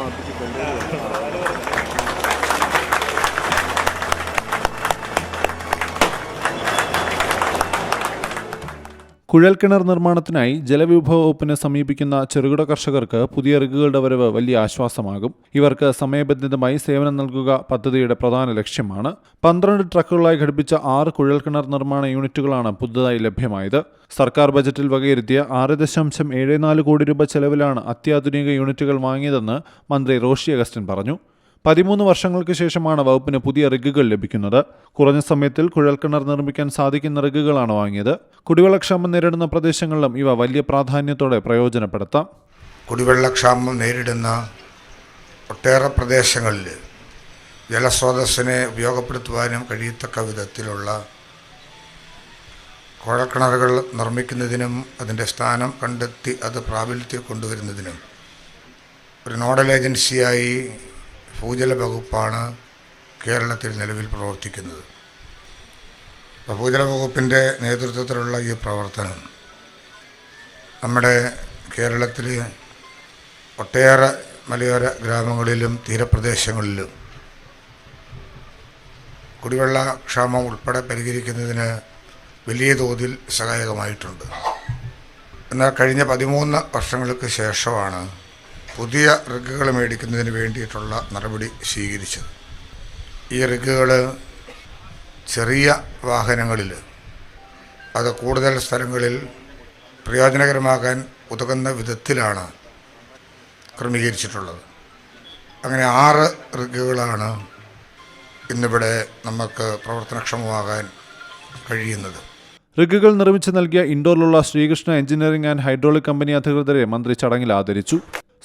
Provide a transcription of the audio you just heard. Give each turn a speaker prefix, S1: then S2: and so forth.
S1: ആ കുഴൽക്കിണർ നിർമ്മാണത്തിനായി ജലവിഭവ വകുപ്പിനെ സമീപിക്കുന്ന ചെറുകിട കർഷകർക്ക് പുതിയ റിഗുകളുടെ വരവ് വലിയ ആശ്വാസമാകും. ഇവർക്ക് സമയബന്ധിതമായി സേവനം നൽകുക പദ്ധതിയുടെ പ്രധാന ലക്ഷ്യമാണ്. പന്ത്രണ്ട് ട്രക്കുകളായി ഘടിപ്പിച്ച ആറ് കുഴൽക്കിണർ നിർമ്മാണ യൂണിറ്റുകളാണ് പുതുതായി ലഭ്യമായത്. സർക്കാർ ബജറ്റിൽ വകയിരുത്തിയ ആറ് ദശാംശം ഏഴ് നാല് കോടി രൂപ ചെലവിലാണ് അത്യാധുനിക യൂണിറ്റുകൾ വാങ്ങിയതെന്ന് മന്ത്രി റോഷി അഗസ്റ്റിൻ പറഞ്ഞു. പതിമൂന്ന് വർഷങ്ങൾക്ക് ശേഷമാണ് വകുപ്പിന് പുതിയ റിഗുകൾ ലഭിക്കുന്നത്. കുറഞ്ഞ സമയത്തിൽ കുഴൽക്കിണർ നിർമ്മിക്കാൻ സാധിക്കുന്ന റിഗുകളാണ് വാങ്ങിയത്. കുടിവെള്ളക്ഷാമം നേരിടുന്ന പ്രദേശങ്ങളിലും ഇവ വലിയ പ്രാധാന്യത്തോടെ പ്രയോജനപ്പെടുത്താം.
S2: കുടിവെള്ളക്ഷാമം നേരിടുന്ന ഒട്ടേറെ പ്രദേശങ്ങളിൽ ജലസ്രോതസ്സിനെ ഉപയോഗപ്പെടുത്തുവാനും കഴിയത്തക്ക വിധത്തിലുള്ള കുഴൽക്കിണറുകൾ നിർമ്മിക്കുന്നതിനും അതിന്റെ സ്ഥാനം കണ്ടെത്തി അത് പ്രാബല്യത്തിൽ കൊണ്ടുവരുന്നതിനും ഒരു നോഡൽ ഏജൻസിയായി ഭൂജല വകുപ്പാണ് കേരളത്തിൽ നിലവിൽ പ്രവർത്തിക്കുന്നത്. അപ്പോൾ ഭൂജല വകുപ്പിന്റെ നേതൃത്വത്തിലുള്ള ഈ പ്രവർത്തനം നമ്മുടെ കേരളത്തിൽ ഒട്ടേറെ മലയോര ഗ്രാമങ്ങളിലും തീരപ്രദേശങ്ങളിലും കുടിവെള്ള ക്ഷാമം ഉൾപ്പെടെ പരിഹരിക്കുന്നതിന് വലിയ തോതിൽ സഹായകമായിട്ടുണ്ട്. എന്നാൽ കഴിഞ്ഞ പതിമൂന്ന് വർഷങ്ങൾക്ക് ശേഷമാണ് പുതിയ റിഗുകൾ മേടിക്കുന്നതിന് വേണ്ടിയിട്ടുള്ള നടപടി സ്വീകരിച്ചത്. ഈ റിഗുകൾ ചെറിയ വാഹനങ്ങളിൽ അത് കൂടുതൽ സ്ഥലങ്ങളിൽ പ്രയോജനകരമാകാൻ ഉതകുന്ന വിധത്തിലാണ് ക്രമീകരിച്ചിട്ടുള്ളത്. അങ്ങനെ ആറ് റിഗുകളാണ് ഇന്നിവിടെ നമുക്ക് പ്രവർത്തനക്ഷമമാകാൻ കഴിയുന്നത്.
S1: റിഗുകൾ നിർമ്മിച്ചു നൽകിയ ഇൻഡോറിലുള്ള Sreekrishna engineering and hydraulic company അധികൃതരെ മന്ത്രി ചടങ്ങിൽ ആദരിച്ചു.